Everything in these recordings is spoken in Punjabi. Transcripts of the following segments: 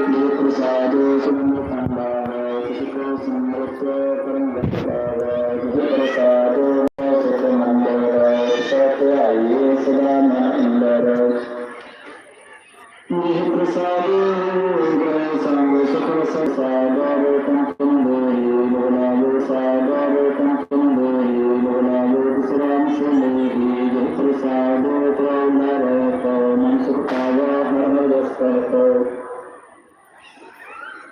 ਜੋ ਪ੍ਰਸਾਦ ਸਿਮਰਤਨ ਬਾਰੇ ਜਿਸ ਕੋ ਸਿਮਰਤ ਪਰਮ ਵਿਚਾਰੇ ਜਿਸ ਪ੍ਰਸਾਦ ਸੁਖ ਮੰਦਰ ਸਤ ਆਈ ਸਦਾ ਮਨ ਅੰਦਰ ਨਿਹ ਪ੍ਰਸਾਦ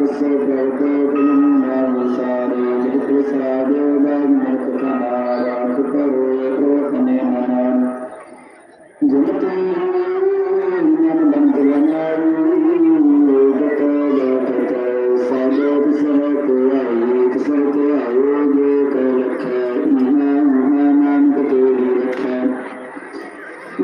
ਤਿਸੈ ਬੈਠੇ ਬਿਨਮੈ ਵਿਸਾਰੇ ਲਿਖਿ ਸਾਜੋ ਬੈਨ ਮੁਖ ਕਮਾਰਾ ਸੁਖ ਹੋਏ ਕੋ ਸਨੇ ਮਨ ਜਿਨ ਤੇ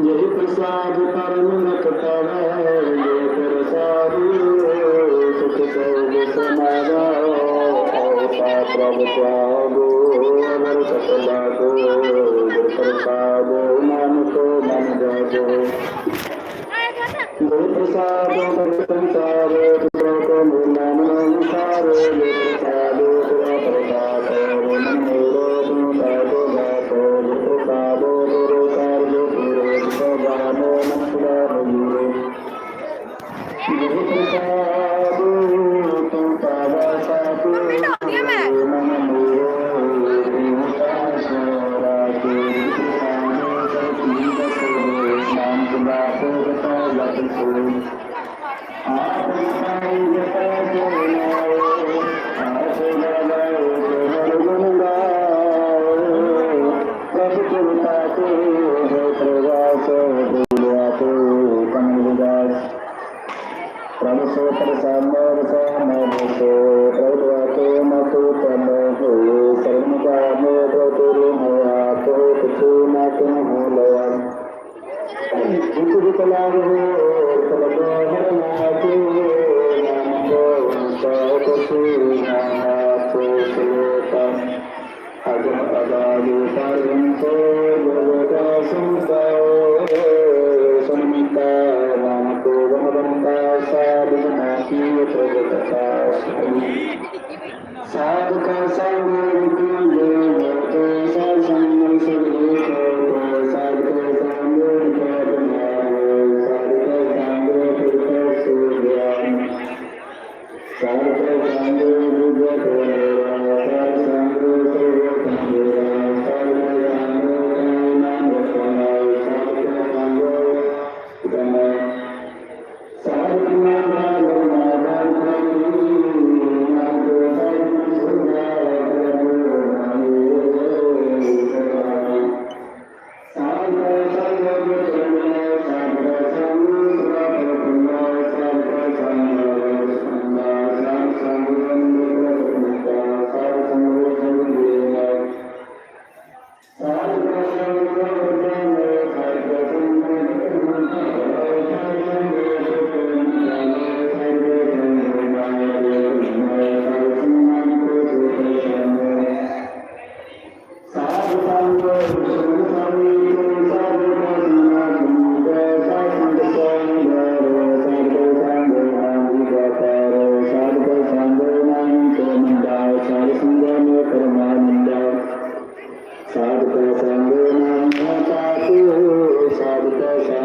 Jadi persahabat ਸੰਸਾਰ ਦੁਖ ਕੋ ਮਨ ਨਾਮ ਸਾਰ ਲੈ ਪ੍ਰਸਾਦ لكم هو الأول Sambhu Namo Tathu Sabda Sambhu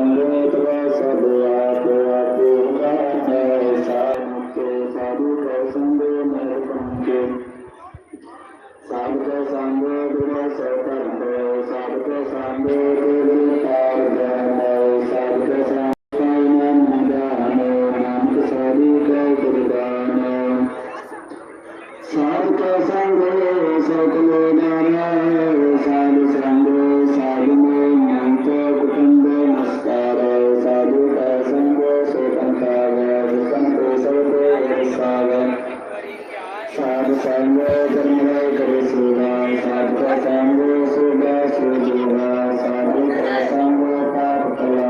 सांगो जन्मय करे सेवा साधु का सांगो सेवा सुजोगा साधु का सांगो पाप कला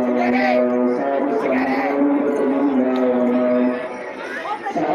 साधु संभाव तुम भाव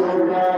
الله